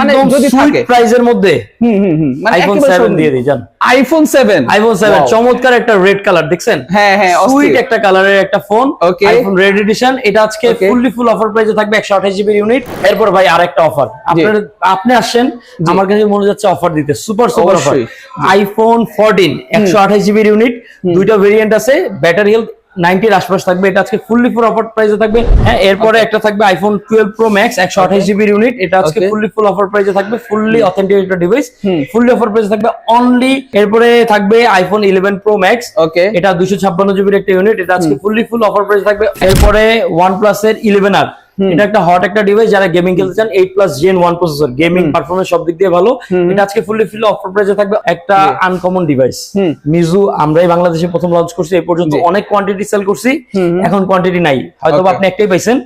মানে একদম সুইট প্রাইজের মধ্যে হুম হুম হুম মানে আইফোন 7 দিয়ে দিই জান। আইফোন 7 আইফোন 7 চমৎকার একটা রেড কালার দেখছেন? হ্যাঁ হ্যাঁ সুইট একটা কালারের একটা ফোন আইফোন রেড এডিশন এটা আজকে ফুললি ফুল অফার প্রাইসে থাকবে 128 জিবি ইউনিট এরপর ভাই আরেকটা অফার আপনার আপনি আসেন আমার কাছে মনে যাচ্ছে অফার দিতে। সুপার সুপার অফার অবশ্যই। আইফোন 14 128 জিবি ইউনিট দুইটা ভেরিয়েন্ট আছে। ব্যাটারি হেলথ 90 এর আশপাশ থাকবে। এটা আজকে ফুললি ফুল অফার প্রাইসে থাকবে। হ্যাঁ এরপরে একটা থাকবে আইফোন 12 প্রো ম্যাক্স একশো আঠাশ জিবির ইউনিট এটা আজকে ফুললি ফুল অফার প্রাইসে থাকবে ফুললি অথেন্টিক একটা ডিভাইস ফুললি অফার প্রাইসে থাকবে অনলি এরপরে থাকবে আইফোন 11 প্রো ম্যাক্স ওকে এটা দুশো ছাপ্পান্ন জিবির একটা ইউনিট এটা আজকে ফুললি ফুল অফার প্রাইসে থাকবে। এরপরে ওয়ান প্লাস এর ইলেভেন আর এটা একটা হট একটা ডিভাইস যারা গেমিং খেলতে চান eight plus gen one processor gaming performance সব দিক দিয়ে ভালো। এটা আজকে ফুললি ফুল অফার প্রাইসে থাকবে একটা আনকমন ডিভাইস মিজু আমরাই বাংলাদেশে প্রথম লঞ্চ করছি এই পর্যন্ত অনেক কোয়ান্টিটি সেল করছি। এখন কোয়ান্টিটি নাই। হয়তো আপনি একটাই পাইছেন।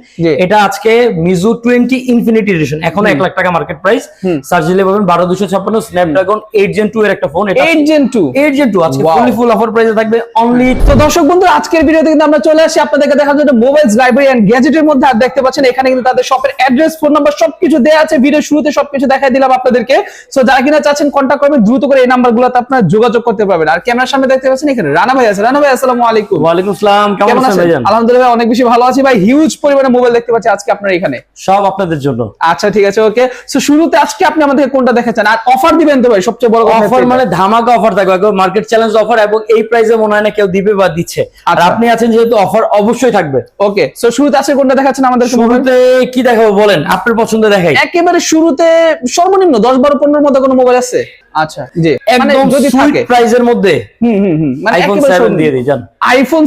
এটা আজকে মিজু টোয়েন্টি ইনফিনিটি এডিশন এখন এক লাখ টাকা মার্কেট প্রাইস। সার্জিলে পাবেন বারো দুশো ছাপ্পান্ন স্ন্যাপড্রাগন এইট জেন টু এর একটা phone 8 gen two eight gen two আজকে. ফুললি ফুল অফার প্রাইসে থাকবে অনলি তো দর্শক বন্ধু আজকের ভিডিওতে কিন্তু আমরা চলে আসি। আপনাদেরকে দেখার জন্য মোবাইলস লাইব্রেরি এন্ড গ্যাজেটের মধ্যে আর দেখতে পাচ্ছেন এখানে কিন্তু তাদের শপের অ্যাড্রেস ফোন নাম্বার সবকিছু দেওয়া আছে। ভিডিও শুরুতে সবকিছু দেখাই দিলাম আপনাদেরকে। সো যারা কিনা চাচ্ছেন কন্ট্যাক্ট করবেন দ্রুত করে এই নাম্বারগুলোতে আপনারা যোগাযোগ করতে পারবেন। আর ক্যামেরার সামনে দেখতে পাচ্ছেন এখানে রানা ভাই আছে। রানা ভাই আসসালামু আলাইকুম। ওয়ালাইকুম আসসালাম কেমন আছেন আলহামদুলিল্লাহ অনেক বেশি ভালো আছি ভাই। হিউজ পরিমাণে মোবাইল দেখতে পাচ্ছি আজকে আপনার এখানে। সব আপনাদের জন্য। আচ্ছা ঠিক আছে ওকে সো শুরুতে আজকে আপনি আমাদের কোনটা দেখাচ্ছেন? আর অফার দিবেন তো ভাই সবচেয়ে বড় অফার মানে ধামাকা অফার থাকবে। মার্কেট চ্যালেঞ্জ অফার এবং এই প্রাইসে মনে হয় না কেউ দিবে বা দিচ্ছে। আর আচ্ছা। আপনি আছেন যেহেতু অফার অবশ্যই থাকবে। ওকে সো শুরুতে আজকে কোনটা দেখাচ্ছেন আমাদের শুরুতে কি দেখাবো বলেন? আপনার পছন্দ দেখাই। একেবারে শুরুতে সর্বনিম্ন দশ বারো পনেরো মতো কোনো মোবাইল আছে? আচ্ছা জি। মানে একদম যদি থাকে প্রাইসের মধ্যে। হুম হুম হুম। মানে আইফোন। দিয়ে দিই। জান। আইফোন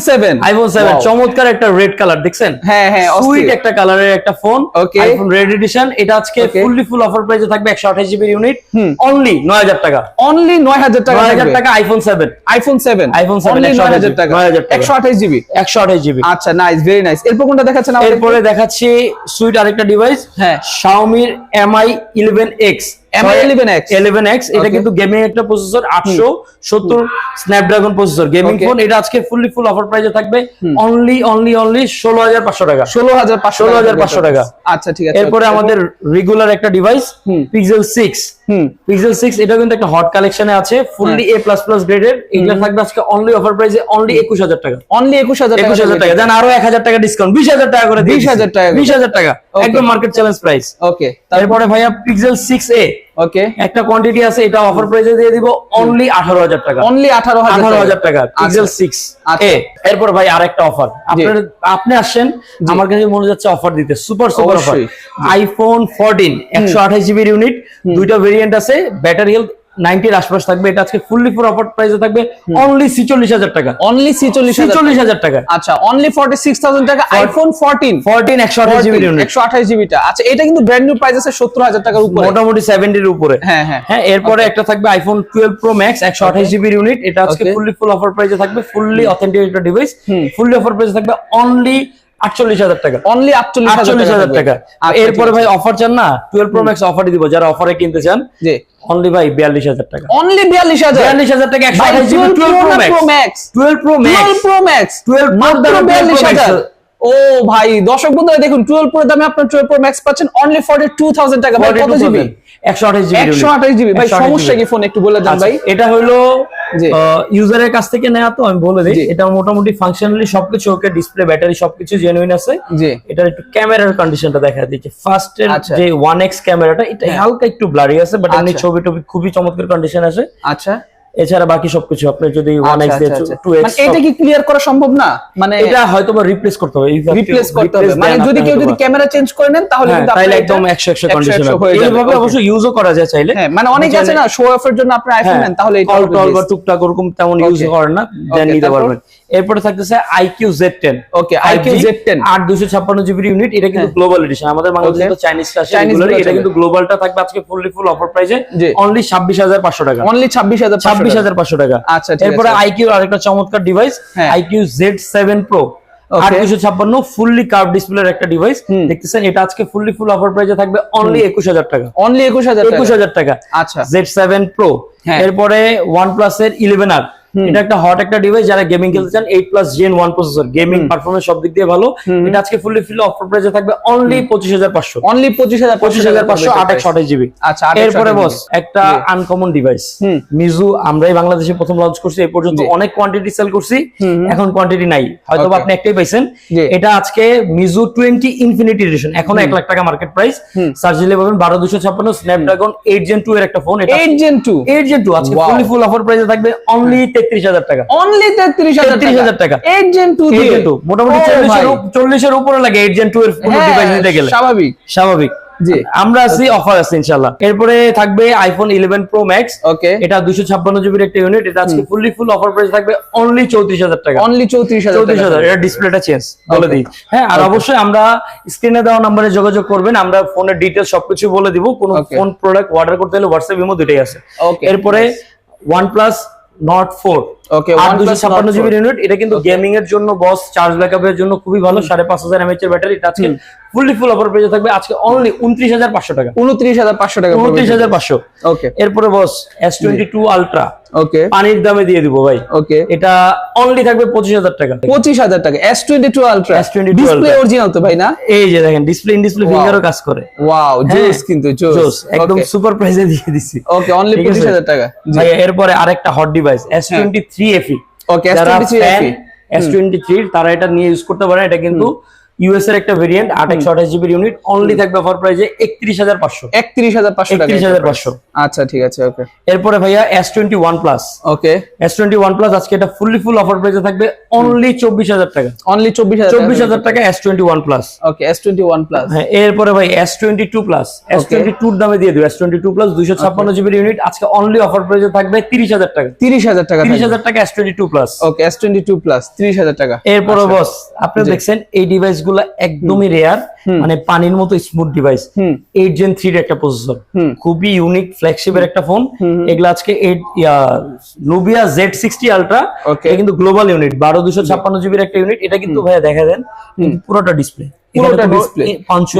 আইফোন চমৎকার একটা রেড কালার দেখছেন? হ্যাঁ হ্যাঁ সুইট। একটা কালারের একটা phone Okay. IPhone red edition এটা আজকে ফুললি ফুল অফার প্রাইসে থাকবে জিবি ইউনিট অনলি নয় হাজার টাকা। অনলি নয় হাজার টাকা। টাকা আইফোন আইফোন iPhone 7 অনলি হাজার টাকা। 9,000 টাকা। একশো আঠাশ জিবি একশো আঠাশ জিবি আচ্ছা নাইস ভেরি নাইস এরপর কোনটা দেখাচ্ছেন? এরপরে দেখাচ্ছি সুইট আরেকটা ডিভাইস হ্যাঁ। Xiaomi Mi 11X Mi 11X 11X এটা কিন্তু গেমিং একটা processor 870 Snapdragon processor gaming. Phone এটা আজকে ফুললি ফুল অফার প্রাইসে থাকবে। অনলি অনলি অনলি 16500 টাকা। ষোলো হাজার পাঁচশো 16,500 টাকা। আচ্ছা ঠিক আছে। এরপরে আমাদের রেগুলার একটা device pixel six 6 hmm pixel 6 এটা কিন্তু একটা হট কালেকশনে আছে ফুললি এ প্লাস প্লাস গ্রেডের এগুলো থাকবে আজকে অনলি অফার প্রাইসে অনলি 21000 টাকা। অনলি একুশ হাজার একুশ হাজার টাকা দেন আরও এক হাজার টাকা ডিসকাউন্ট বিশ হাজার টাকা করে 20,000 টাকা করে। বিশ হাজার টাকা একদম মার্কেট চ্যালেঞ্জ প্রাইস ওকে তারপরে ভাইয়া পিক্সেল সিক্স এ ওকে একটা কোয়ান্টিটি আছে এটা অফার প্রাইসে দিয়ে দিব অনলি আঠারো হাজার টাকা। অনলি আঠারো আঠারো হাজার টাকা পিক্সেল আচ্ছা। সিক্স আচ্ছা। এ এরপর ভাই আরেকটা অফার আপনি আপনি আসছেন আমার কাছে মনে যাচ্ছে অফার দিতে। Super super offer iPhone fourteen একশো আঠাশ জিবির ইউনিট দুইটা ভেরিয়েন্ট আছে ব্যাটারি হেলথ নাইনটির আশপাশ থাকবে। এটা আজকে ফুললি ফোর অফার প্রাইসে থাকবে অনলি ছিচল্লিশ হাজার টাকা। অনলি ছিচল্লিশ ছিচল্লিশ হাজার টাকা। আচ্ছা অনলি ফর্টি সিক্স থাউজেন্ড টাকা আইফোন ফোরটিন ফোরটিন একশো আঠাশ ইউনিট একশো আঠাশ জিবিটা আচ্ছা এটা কিন্তু ব্র্যান্ড নিউ প্রাইস আছে সত্তর হাজার টাকার উপরে। মোটামুটি সেভেন্টির উপরে। হ্যাঁ হ্যাঁ। হ্যাঁ এরপরে একটা থাকবে আইফোন টুয়েলভ প্রো ম্যাক্স একশো আঠাশ জিবির ইউনিট এটা আজকে. ফুললি ফুল অফার প্রাইসে থাকবে ফুললি অথেন্টিক একটা ডিভাইস ফুললি অফার প্রাইসে থাকবে অনলি আটচল্লিশ হাজার টাকা। অনলি আটচল্লিশ হাজার টাকা আচ্ছা, এরপরে ভাই অফার চান না? টুয়েলভ প্রো ম্যাক্স অফার দিব। যারা অফারে কিনতে চান জি। অনলি ভাই বিয়াল্লিশ হাজার টাকা। অনলি বিয়াল্লিশ হাজার? বিয়াল্লিশ হাজার টাকা একশো আঠাশ GB twelve pro max max twelve pro max pro max 12 মাত্র দামে 12 Pro বিয়াল্লিশ হাজার। ও ভাই দর্শক বন্ধুরা দেখুন টুয়েলভ প্রো দামে আপনার টুয়েলভ প্রো ম্যাক্স পাচ্ছেন অনলি ফর্টি টু থাউজেন্ড টাকা। ভাই কত জিবি জিবি ভাই সমস্যা কি ফোন একটু বলে দেন ভাই। আচ্ছা, এটা হলো ইউজারের কাছ থেকে নেওয়া তো আমি বলে দিই। এটা মোটামুটি ফাংশনালি সবকিছু ওকে ডিসপ্লে ব্যাটারি সবকিছু জেনুইন আছে। এটার একটু ক্যামেরার কন্ডিশনটা দেখা দিচ্ছে। ফার্স্ট এর আচ্ছা। যে ক্যামেরাটা এটা হ্যাঁ। হালকা একটু ব্লারি আছে বাট এমনি। ছবি টবি খুবই চমৎকার কন্ডিশন আছে। আচ্ছা। এছাড়া বাকি সবকিছু আপনি যদি ওয়ান আচ্ছা, এক্স আচ্ছা, আচ্ছা। মানে এটা কি ক্লিয়ার করা সম্ভব না? মানে এটা হয়তো বা রিপ্লেস করতে হবে রিপ্লেস করতে হবে। মানে যদি কেউ যদি ক্যামেরা চেঞ্জ করে নেন তাহলে হ্যাঁ, কিন্তু তাহলে একদম এটা একশো একশো 100 কন্ডিশন এইভাবে অবশ্য ইউজও করা যায় চাইলে। হ্যাঁ মানে অনেক আছে না শো এর জন্য আপনি আইফোন নেন তাহলে এটা কল টল বা টুকটাক ওরকম তেমন ইউজ. করেন না দেন নিতে পারবেন। এরপরে থাকতেছে iQOO Z ten okay iQOO Z ten আট দুশো ছাপ্পান্ন জিবি ইউনিট এটা কিন্তু গ্লোবাল এডিশন আমাদের বাংলাদেশে তো চাইনিজ এটা কিন্তু গ্লোবালটা থাকবে আজকে ফুললি ফুল অফার প্রাইসে অনলি ছাব্বিশ হাজার পাঁচশো টাকা। অনলি ছাব্বিশ হাজার ছাব্বিশ হাজার পাঁচশো টাকা। আচ্ছা, এরপরে। আইকিউ আরেকটা চমৎকার ডিভাইস হ্যাঁ। আইকিউ জেড সেভেন প্রো ছাপ্পান্ন ফুললি কার্ভ ডিসপ্লের একটা ডিভাইস দেখতেছেন এটা আজকে ফুললি ফুল অফার প্রাইসে থাকবে অনলি একুশ হাজার টাকা। অনলি একুশ হাজার একুশ হাজার টাকা। আচ্ছা। জেড সেভেন প্রো হ্যাঁ। এরপরে ওয়ান প্লাস এর ইলেভেন আর এটা একটা হট একটা ডিভাইস যারা গেমিং খেলতে চান eight plus gen one processor gaming performance সব দিক দিয়ে ভালো। এটা আজকে ফুললি ফুল অফার প্রাইসে থাকবে অনলি পঁচিশ হাজার পাঁচশো। অনলি পঁচিশ হাজার পঁচিশ হাজার পাঁচশো আঠাশ আঠাশ জিবি আচ্ছা, এরপরে বস একটা আনকমন ডিভাইস। মিজু আমরাই বাংলাদেশে প্রথম লঞ্চ করছি এই পর্যন্ত অনেক কোয়ান্টিটি সেল করছি এখন কোয়ান্টিটি নাই। হয়তো আপনি একটাই পাইছেন। এটা আজকে মিজু টোয়েন্টি ইনফিনিটি এডিশন এখন এক লাখ টাকা মার্কেট প্রাইস সার্জিলে পাবেন বারো দুশো ছাপ্পান্ন স্ন্যাপড্রাগন এইট জেন টু এর একটা phone eight gen two eight gen two আজকে. ফুলি ফুল অফার প্রাইসে থাকবে অনলি তেত্রিশ হাজার টাকা। অনলি তেত্রিশ হাজার টাকা। Eight gen two gen two মোটামুটি চল্লিশের উপরে লাগে এইট জেন টু এর ডিভাইস নিতে গেলে। হ্যাঁ, স্বাভাবিক। স্বাভাবিক। জি। আমরা আছি অফার আছে এরপরে থাকবে iPhone eleven pro max okay এটা দুশো ছাপ্পান্ন জিবির একটা ইউনিট এটা আজকে ফুললি ফুল অফার প্রাইস থাকবে অনলি চৌত্রিশ হাজার টাকা। অনলি চৌত্রিশ হাজার চৌত্রিশ হাজার। এটা ডিসপ্লেটা চেঞ্জ বলে দিই। হ্যাঁ আর অবশ্যই আমরা স্ক্রিনে দেওয়া নাম্বারে যোগাযোগ করবেন। আমরা ফোনের ডিটেলস সবকিছু বলে দিব। কোন ফোন প্রোডাক্ট অর্ডার করতে হলে হোয়াটসঅ্যাপ ইমো দুটাই আছে। এরপরে OnePlus নট ফোর ওকে আর দুশো ছাপ্পান্ন জিবির ইউনিট এটা কিন্তু গেমিং এর জন্য বস চার্জ ব্যাকআপের জন্য খুবই ভালো সাড়ে পাঁচ হাজার এমএচ এর ব্যাটারি এটা আজকে ফুললি ফুল অফার পেয়ে থাকবে। আজকে অনলি উনত্রিশ হাজার পাঁচশো টাকা। উনত্রিশ হাজার পাঁচশো টাকা উনত্রিশ হাজার পাঁচশো। ওকে এরপরে boss S twenty two ultra okay পানির দামে দিয়ে দিব ভাই। ওকে এটা অনলি থাকবে পঁচিশ হাজার টাকা। পঁচিশ হাজার টাকা। S twenty two ultra S22 display original তো ভাই না? এই যে দেখেন ডিসপ্লে ইন ডিসপ্লে ফিঙ্গারও কাজ করে। ওয়াও জোস কিন্তু জোস। একদম সুপার প্রাইসে দিয়ে দিছি। ওকে অনলি ঠিক পঁচিশ আছে? হাজার টাকা। ভাই এরপরে আরেকটা hot device S twenty three FE okay S twenty three FE S twenty three তারা এটা নিয়ে ইউজ করতে পারে। এটা কিন্তু ইউএস এর একটা ভেরিয়েন্ট আট একশো আঠাশ জিবির ইউনিট অনলি থাকবে অফার প্রাইজে একত্রিশ হাজার পাঁচশো। একত্রিশ হাজার পাঁচশো একত্রিশ হাজার পাঁচশো। আচ্ছা ঠিক আছে ওকে এরপরে ভাইয়া S twenty one plus okay S twenty one plus আজকে এটা ফুললি ফুল অফার প্রাইজে থাকবে অনলি চব্বিশ হাজার টাকা। অনলি চব্বিশ হাজার চব্বিশ হাজার টাকা S twenty one plus okay S twenty one plus হ্যাঁ এরপরে ভাই S twenty two plus S twenty টুর দামে দিয়ে দেবো এস টোয়েন্টি টু প্লাস দুইশো ছাপ্পান্ন জিবির ইউনিট আজকে অনলি অফার প্রাইজে থাকবে তিরিশ হাজার টাকা। তিরিশ হাজার টাকা তিরিশ হাজার টাকা S twenty two plus okay S twenty two plus তিরিশ হাজার টাকা। এরপরে বস আপনি দেখছেন এই ডিভাইস গুলো একদমই রেয়ার মানে পানির মতো স্মুথ ডিভাইস এইট জেন থ্রির একটা প্রসেসর খুবই ইউনিক ফ্ল্যাগশিপের একটা ফোন এগুলো আজকে eight Nubia Z sixty ultra এটা কিন্তু গ্লোবাল ইউনিট বারো দুশো ছাপ্পান্ন জিবির একটা ইউনিট এটা কিন্তু ভাইয়া দেখা দেন পুরোটা ডিসপ্লে পুরোটা ডিসপ্লে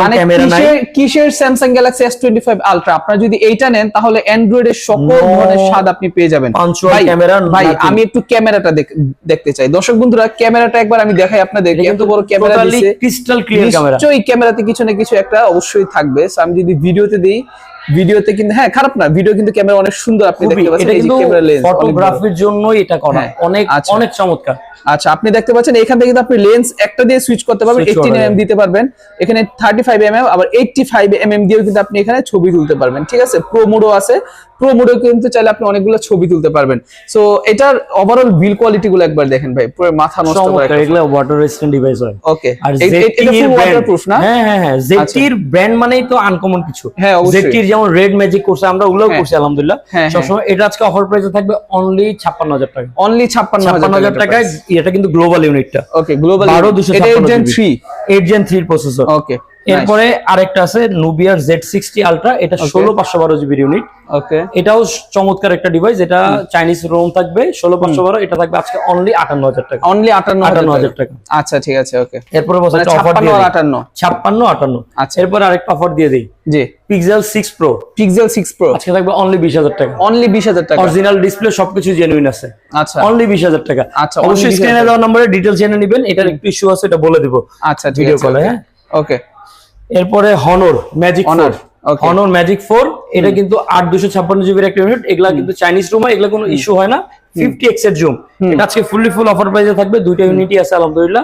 মানে কিসের কিসের Samsung Galaxy S twenty five ultra আপনারা যদি এইটা নেন তাহলে অ্যান্ড্রয়েড এর সকল ধরনের স্বাদ আপনি পেয়ে যাবেন। ভাই, camera, ভাই আমি একটু ক্যামেরাটা দেখতে চাই। দর্শক বন্ধুরা ক্যামেরাটা একবার আমি দেখাই আপনাদের এত বড় ক্যামেরা দিছে। ক্রিস্টাল ক্লিয়ার ক্যামেরা নিশ্চয়ই ক্যামেরাতে কিছু না কিছু একটা অবশ্যই থাকবে। আমি যদি ভিডিওতে দিই ভিডিওতে কিন্তু হ্যাঁ খারাপ না ভিডিও কিন্তু ক্যামেরা অনেক সুন্দর আপনি দেখতে পাচ্ছেন এই ক্যামেরা লেন্স ফটোগ্রাফির জন্যই এটা করা। হ্যাঁ, অনেক আচ্ছা। অনেক চমৎকার। আচ্ছা আপনি দেখতে পাচ্ছেন এখান থেকে কিন্তু আপনি লেন্স একটা দিয়ে সুইচ করতে পারবেন Switch এইটিন করা এমএম দিতে পারবেন। এখানে থার্টি ফাইভ এমএম আবার এইটটি ফাইভ এমএম দিয়েও কিন্তু আপনি এখানে ছবি তুলতে পারবেন ঠিক আছে? প্রো মোডও আছে। প্রো মোডও কিন্তু চাইলে আপনি অনেকগুলো ছবি তুলতে পারবেন। সো এটার ওভারঅল বিল কোয়ালিটি গুলো একবার দেখেন ভাই পুরো মাথা নষ্ট করে চমৎকার এগুলো ওয়াটার রেজিস্ট্যান্ট ডিভাইস হয়। ওকে আর এটা ফুল ওয়াটারপ্রুফ না? হ্যাঁ হ্যাঁ হ্যাঁ জেটির ব্র্যান্ড মানেই তো আনকমন কিছু। হ্যাঁ, জেটির যেমন রেড ম্যাজিক করছে আমরা ওগুলোও হ্যাঁ। করছি আলহামদুলিল্লাহ। হ্যাঁ, হ্যাঁ। সবসময় এটা আজকে অফার প্রাইসে থাকবে অনলি ছাপ্পান্ন হাজার টাকা। অনলি ছাপ্পান্ন ছাপ্পান্ন হাজার টাকায় এটা কিন্তু গ্লোবাল ইউনিটটা ওকে গ্লোবাল আরও দুশো জেন থ্রি এইট জেন থ্রির প্রসেসর ওকে এরপরে আরেকটা আছে নুবিয়ার জেড সিক্সটি আলট্রা এটা ষোলো পাঁচশো বারো জিবির ইউনিট ওকে এটাও চমৎকার একটা ডিভাইস এটা চাইনিজ রোম থাকবে ষোলো পাঁচশো বারো এটা থাকবে আজকে অনলি আটান্ন হাজার টাকা। অনলি আটান্ন আটান্ন হাজার টাকা। আচ্ছা ঠিক আছে ওকে এরপরে বছর মানে অফার দিয়ে। আটান্ন। ছাপ্পান্ন আটান্ন। আচ্ছা। এরপরে আরেকটা অফার দিয়ে দিই। জি। Pixel six pro Pixel six pro আজকে থাকবে অনলি বিশ হাজার টাকা। অনলি বিশ হাজার টাকা। অরিজিনাল ডিসপ্লে সবকিছু জেনুইন আছে। আচ্ছা। অনলি বিশ হাজার টাকা। আচ্ছা, অবশ্যই স্ক্রিনে দেওয়া নম্বরে ডিটেলস জেনে নেবেন এটার একটু ইস্যু আছে এটা বলে দিব আচ্ছা ভিডিও কলে হ্যাঁ? ওকে এরপরে Honor magic Honor Honor magic four এটা কিন্তু আট দুশো ছাপ্পান্ন জিবির একটা ইউনিট এগুলা কিন্তু চাইনিজ রুম এগুলো কোনো ইস্যু হয় না। ফিফটি এক্সের জুম এটা আজকে ফুললি ফুল অফার প্রাইসে থাকবে দুইটা ইউনিটই আছে আলহামদুলিল্লাহ।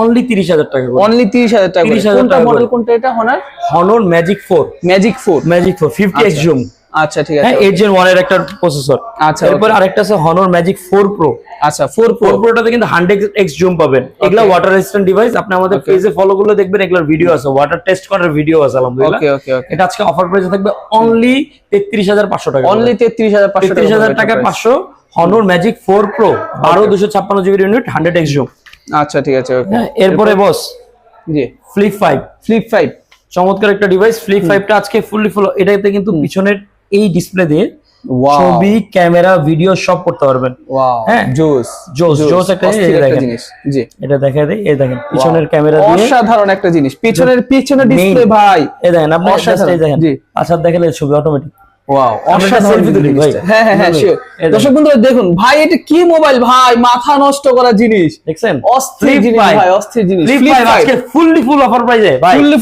অনলি তিরিশ হাজার টাকা অনলি তিরিশ হাজার টাকা তিরিশ হাজার টাকা মডেল কোনটা এটা? Honor Honor magic four magic four magic four fifty X zoom আচ্ছা ঠিক আছে হ্যাঁ এইট জেন ওয়ানের একটা প্রসেসর আচ্ছা, এরপর আরেকটা আছে হনর ম্যাজিক ফোর প্রো আচ্ছা ফোর ফোর প্রোটাতে কিন্তু হান্ড্রেড এক্স জুম পাবেন। এগুলা ওয়াটার রেজিস্ট্যান্ট ডিভাইস আপনি আমাদের পেজে ফলো গুলো দেখবেন এগুলোর ভিডিও আছে। ওয়াটার টেস্ট করার ভিডিও আছে আলহামদুলিল্লাহ। ওকে ওকে ওকে এটা আজকে অফার প্রাইসে থাকবে অনলি তেত্রিশ হাজার পাঁচশো টাকা। অনলি তেত্রিশ হাজার পাঁচশো তেত্রিশ হাজার টাকা পাঁচশো হনর ম্যাজিক ফোর প্রো বারো দুশো ছাপ্পান্ন জিবির ইউনিট হান্ড্রেড এক্স জুম আচ্ছা ঠিক আছে ওকে হ্যাঁ এরপরে boss Z. Flip five flip five চমৎকার একটা ডিভাইস ফ্লিপ ফাইভটা আজকে ফুললি ফুল এটাতে কিন্তু পিছনের এই ডিসপ্লে দিয়ে ছবি ক্যামেরা ভিডিও সব করতে পারবেন। হ্যাঁ। জোস জোস, জোস একটা। জিনিস। জি। এটা দেখা দেয় এই দেখেন পিছনের ক্যামেরা দিয়ে অসাধারণ একটা জিনিস। পিছনের পিছনের ডিসপ্লে ভাই। এই দেখেন আপনি। এই দেখেন জি। আচ্ছা দেখালে ছবি অটোমেটিক হ্যাঁ হ্যাঁ হ্যাঁ। দর্শক বন্ধুরা দেখুন ভাই এটা কি মোবাইল ভাই মাথা নষ্ট করা জিনিস। দেখছেন? অস্থির Flip জিনিস five। ভাই অস্থির জিনিস। Flip Flip five five। আজকে ফুললি ফুল অফার প্রাইজে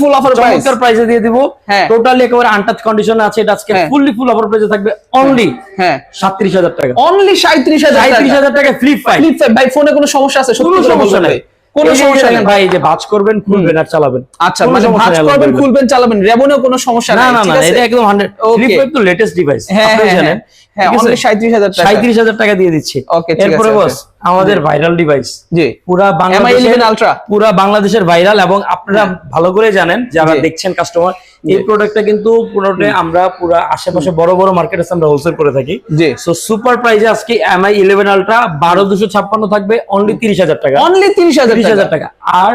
full চমৎকার প্রাইজে দিয়ে দিব। টোটালি একেবারে আনটাচ কন্ডিশন আছে এটা আজকে। ফুললি ফুল অফার প্রাইজে থাকবে অনলি হ্যাঁ। সাতত্রিশ হাজার টাকা। অনলি সাঁত্রিশ হাজার সাঁত্রিশ হাজার টাকা ফ্লিপ ফাইভ ফ্লিপ ফাইভ ভাই ফোনে কোনো সমস্যা আছে? কোনো সমস্যা নেই। কোনো সমস্যা নেই। ভাই যে ভাঁজ করবেন খুলবেন আর চালাবেন। আচ্ছা মানে ভাঁজ করবেন খুলবেন চালাবেন রেবনেও কোনো সমস্যা না নেই না না এটা একদম হান্ড্রেড ওকে ফ্লিপ তো লেটেস্ট ডিভাইস হ্যাঁ আপনি হ্যাঁ জানেন। হ্যাঁ অনলি সাঁত্রিশ হাজার টাকা। সাঁত্রিশ হাজার টাকা দিয়ে দিচ্ছি। Okay, এরপরে বস আমাদের ভাইরাল ডিভাইস জি। পুরা MI11 বাংলাদেশের Ultra? পুরা বাংলাদেশের ভাইরাল এবং আপনারা ভালো করে জানেন যারা দেখছেন কাস্টমার এই জি। প্রোডাক্টটা কিন্তু পুরোটাই আমরা পুরা আশেপাশে বড় বড় মার্কেটে আমরা হোলসেল করে থাকি। জি। সো সুপার প্রাইজে আজকে এমআই ইলেভেন আলট্রা বারো দুশো ছাপ্পান্ন থাকবে অনলি তিরিশ হাজার টাকা। অনলি তিরিশ হাজার তিরিশ হাজার টাকা। আর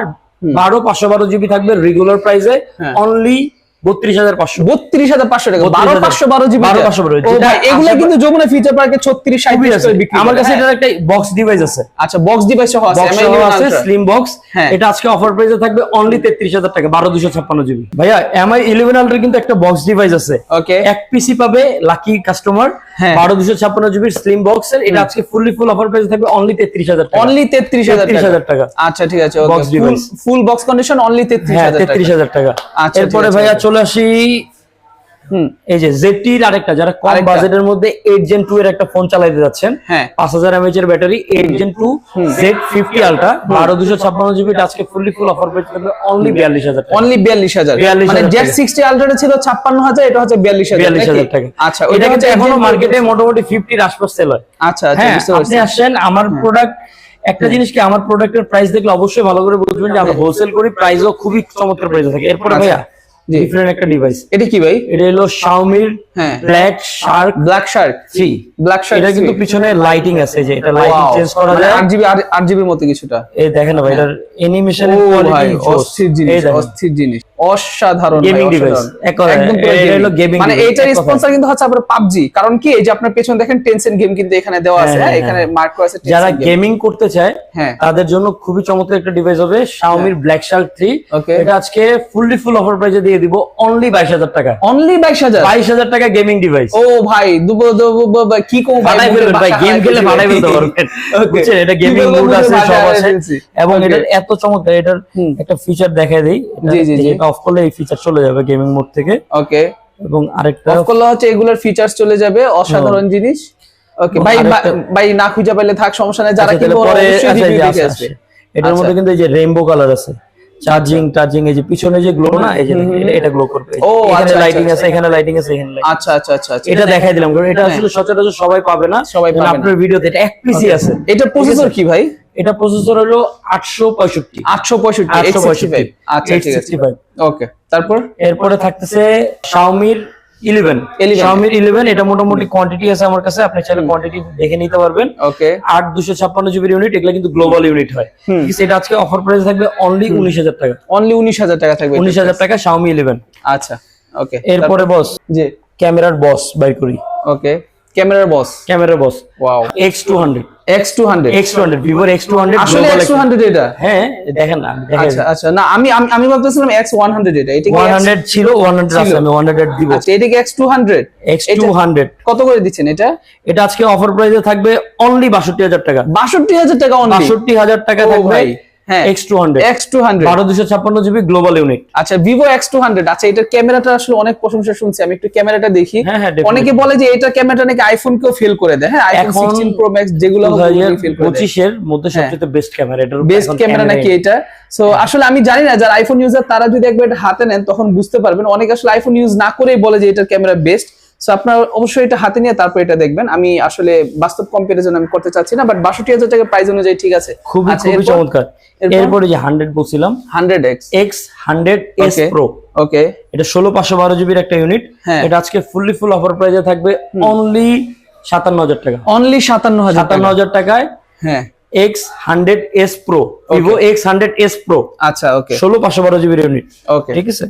বারো পাঁচশো বারো জিবি থাকবে রেগুলার প্রাইসে। অনলি বত্রিশ হাজার পাঁচশো। বত্রিশ হাজার পাঁচশো টাকা বারো পাঁচশো বারো জিবি 12,512 ও যেটা ভাই কিন্তু যমুনা ফিচার পার্কে ছত্রিশ সাঁত্রিশ করে আমার কাছে হ্যাঁ। একটা বক্স ডিভাইস আছে। আচ্ছা বক্স ডিভাইস সহ আছে বক্স MI11 আছে Ultra। স্লিম বক্স হ্যাঁ। এটা আজকে অফার প্রাইসে থাকবে অনলি তেত্রিশ হাজার টাকা বারো দুশো ছাপ্পান্ন জিবি। ভাইয়া এমআই ইলেভেন আলট্রা কিন্তু একটা বক্স ডিভাইস আছে। ওকে এক পিসি পাবে লাকি কাস্টমার হ্যাঁ। বারো দুশো ছাপ্পান্ন জিবির স্লিম বক্স এর। এটা আজকে ফুললি ফুল অফার প্রাইসে থাকবে অনলি তেত্রিশ হাজার টাকা। অনলি তেত্রিশ হাজার 33,000 টাকা। আচ্ছা ঠিক আছে Box device। Full box condition only তেত্রিশ হ্যাঁ হাজার তেত্রিশ হাজার টাকা। আচ্ছা, এরপরে ভাইয়া. চলে আসি এই যে জেটির আরেকটা যারা কম বাজেটের মধ্যে এইট জেন টু এর একটা ফোন চালাইতে যাচ্ছেন হ্যাঁ। পাঁচ হাজার এমএচ এর battery eight gen two Z fifty ultra বারো দুশো ছাপ্পান্ন জিবি আজকে ফুললি ফুল অফার পেয়ে থাকবে অনলি বিয়াল্লিশ হাজার অনলি বিয়াল্লিশ হাজার। মানে জেড সিক্সটি আলট্রাটা ছিল ছাপ্পান্ন হাজার এটা হচ্ছে বিয়াল্লিশ বিয়াল্লিশ হাজার টাকা। আচ্ছা ওইটা কিন্তু এখনও মার্কেটে মোটামুটি ফিফটির আশপাশ সেল হয়। আচ্ছা আচ্ছা হ্যাঁ আপনি আসেন আমার প্রোডাক্ট একটা জিনিস কি আমার প্রোডাক্টের প্রাইস দেখলে অবশ্যই ভালো করে বুঝবেন যে আমরা হোলসেল করি প্রাইসও খুবই চমৎকার প্রাইসে থাকে। এরপরে আচ্ছা। ভাইয়া। ডিফারেন্ট একটা ডিভাইস এটা কি ভাই? এটা হলো শাওমির হ্যাঁ। Black Shark Black Shark three Black Shark এটা কিন্তু পিছনে লাইটিং আছে যে এটা লাইটিং চেঞ্জ করা যায়। আট জিবি মতো কিছুটা। এই দেখেন না ভাই এটার অ্যানিমেশন ও অস্থির জিনিস অস্থির জিনিস। অসাধারণ ভাই, Gaming device, অসাধারণ। এক কথায়, একদম পুরো এটা gaming। হলো gaming মানে এইটার স্পন্সর কিন্তু হচ্ছে আপনার পাবজি। কারণ কি এই যে আপনার পেছনে দেখেন টেনসেন গেম কিন্তু এখানে দেওয়া আছে। হ্যাঁ, হ্যাঁ হ্যাঁ, এখানে মার্ক করা আছে যারা গেমিং করতে চায়। তাদের জন্য খুবই চমৎকার একটা ডিভাইস হবে শাওমির ব্ল্যাক শার্ক থ্রি. এটা আজকে ফুললি ফুল অফার প্রাইসে দিয়ে দিব অনলি বাইশ হাজার টাকা। অনলি বাইশ হাজার? বাইশ হাজার টাকা গেমিং ডিভাইস ও ভাই দুবো দুবো দুবো কি ফাটাই ফেলবেন ভাই গেম খেলে ফাটাই ফেলতে পারবেন। বুঝছেন? এটা গেমিং মুড আছে সব আছে। এবং এটার এত চমৎকার এটার একটা ফিচার দেই। জি, জি, জি। এটা অফ করলে এই ফিচার চলে যাবে গেমিং মোড থেকে। ওকে এবং আরেকটা অফ করলে হচ্ছে এগুলোর ফিচার্স চলে যাবে অসাধারণ জিনিস। ওকে ভাই ভাই না খুঁজে পেলে থাক সমস্যা নেই। যারা আচ্ছা, কিনবো পরে অবশ্যই আচ্ছা, দেখে আসবে। এটার মধ্যে আচ্ছা। কিন্তু এই যে রেইনবো কালার আছে। চার্জিং টার্জিং এই যে পিছনে যে গ্লো না এই যে এটা- গ্লো করবে। ও, এখানে আচ্ছা, লাইটিং আচ্ছা, আছে এখানে লাইটিং আছে এখানে আচ্ছা আচ্ছা আচ্ছা আচ্ছা। এটা দেখাই দিলাম কারণ এটা আসলে সচরাচর সবাই পাবে না। সবাই পাবে আপনার ভিডিওতে এটা এক পিসি আছে। এটা প্রসেসর কি ভাই? এটা প্রসেসর হলো আটশো পঁয়ষট্টি। আটশো পঁয়ষট্টি আটশো পঁয়ষট্টি। আচ্ছা ঠিক আছে। ওকে তারপর? এরপরে থাকতেছে শাওমির ইলেভেন। 11 শাওমির ইলেভেন এটা মোটামুটি কোয়ান্টিটি আছে আমার কাছে আপনি চাইলে কোয়ান্টিটি দেখে নিতে পারবেন। ওকে আট দুশো ছাপ্পান্ন জিবির ইউনিট এগুলো কিন্তু গ্লোবাল ইউনিট হয়। এটা আজকে অফার প্রাইস থাকবে অনলি উনিশ হাজার টাকা। অনলি উনিশ হাজার টাকা থাকবে উনিশ হাজার টাকা শাওমি ইলেভেন আচ্ছা ওকে এরপরে বস যে ক্যামেরার বস বাইর করি। ওকে ক্যামেরার বস। ক্যামেরার boss. Wow X two hundred X two hundred X two hundred ভিভোর এক্স টু হান্ড্রেড আসলে এক্স টু হান্ড্রেড এটা? হ্যাঁ দেখেন না আচ্ছা আচ্ছা না আমি আমি- ভাবতেছিলাম এক্স ওয়ান হান্ড্রেড এটা। এটা কি ওয়ান X- হান্ড্রেড ছিল ওয়ান হান্ড্রেড আছে আমি ওয়ান হান্ড্রেড দিব। আচ্ছা এটা কি X two hundred X two hundred কত করে দিচ্ছেন এটা? এটা আজকে অফার প্রাইসে থাকবে অনলি বাষট্টি হাজার টাকা। বাষট্টি হাজার টাকা অনলি বাষট্টি হাজার টাকা ও থাকবে ভাই, হ্যাঁ। X two hundred X two hundred বারো দুশো ছাপ্পান্ন জিবি গ্লোবাল ইউনিট আচ্ছা ভিভো এক্স টু হান্ড্রেড আচ্ছা এটার ক্যামেরাটা আসলে অনেক প্রশংসা শুনছি। আমি একটু ক্যামেরাটা দেখি। হ্যাঁ, হ্যাঁ। অনেকে বলে যে এটা ক্যামেরাটা নাকি আইফোন কেও ফেল করে দেয়। হ্যাঁ আইফোন সিক্সটিন প্রো ম্যাক্স যেগুলো ফেল করে পঁচিশের মধ্যে সবচেয়ে বেস্ট ক্যামেরা বেস্ট ক্যামেরা নাকি এটা? সো আসলে আমি জানি না যারা আইফোন ইউজার তারা যদি একবার হাতে নেন তখন বুঝতে পারবেন। অনেক আসলে আইফোন ইউজ না করেই বলে যে এটার ক্যামেরা বেস্ট সো আপনার অবশ্যই এটা হাতে নিয়ে তারপর এটা দেখবেন। আমি আসলে বাস্তব কম্পারিজন আমি করতে চাচ্ছি না বাট বাষট্টি হাজার টাকা প্রাইস অনুযায়ী ঠিক আছে। খুবই আচ্ছা, খুবই চমৎকার। এরপরে? যে হান্ড্রেড বলছিলাম hundred X X hundred S okay pro okay এটা ষোলো পাঁচশো বারো জিবির একটা ইউনিট হ্যাঁ। এটা আজকে ফুললি ফুল অফার প্রাইসে থাকবে অনলি সাতান্ন হাজার টাকা। অনলি সাতান্ন হাজার সাতান্ন হাজার টাকায় হ্যাঁ। X hundred S pro Vivo X hundred S pro আচ্ছা ওকে ষোলো পাঁচশো বারো জিবির ইউনিট ওকে ঠিক আছে?